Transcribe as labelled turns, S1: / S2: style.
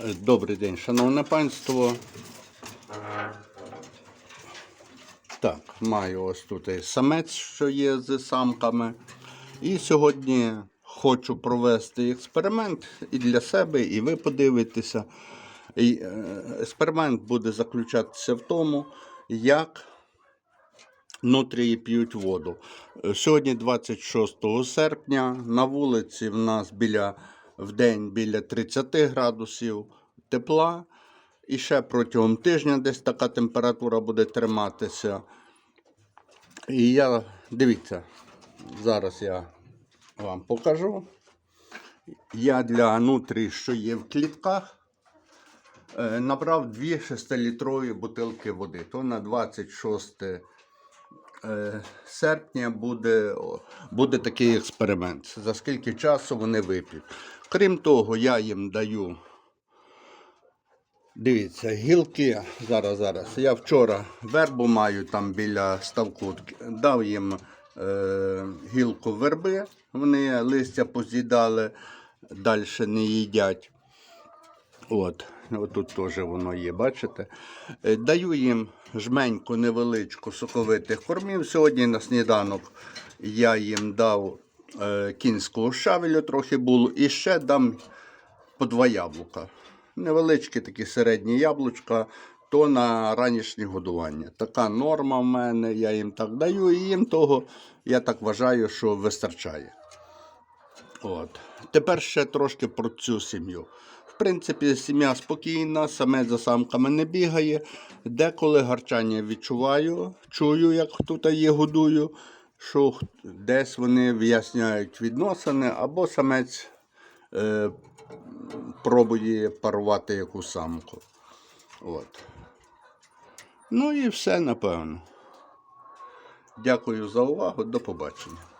S1: Е, Добрий день, шановне панство. Так, маю ось тут і самець, що є з самками. І сьогодні хочу провести експеримент і для себе, і ви подивитеся. І, е, експеримент буде заключатися в тому, як нутрії п'ють воду. Е, Сьогодні 26 серпня. На вулиці в нас біля в день біля 30 градусів тепла. І ще протягом тижня десь така температура буде триматися. І я, дивіться, зараз я вам покажу. Я для нутрій, що є в клітках, е, набрав дві 6-літрові бутилки води. То на 26 е, серпня буде, буде такий експеримент. За скільки часу вони вип'ють. Крім того, я їм даю. Дивіться, гілки. Зараз, зараз. Я вчора вербу маю там біля ставку. Дав їм е, гілку верби. Вони листя поз'їдали, далі не їдять. От, отут теж воно є, бачите? Е, Даю їм жменьку невеличку соковитих кормів. Сьогодні на сніданок я їм дав е, кінського шавелю, трохи було, і ще дам по два яблука. Невеличкі такі середні яблучка, то на ранішнє годування. Така норма в мене, я їм так даю, і їм того, я так вважаю, що вистачає. От. Тепер ще трошки про цю сім'ю. Принципі, сім'я спокійна, саме за самками не бігає. Деколи гарчання відчуваю, чую, як тут є годую, що десь вони виясняють відносини, або самець е, пробує парувати яку самку. От. Ну і все, напевно. Дякую за увагу. До побачення.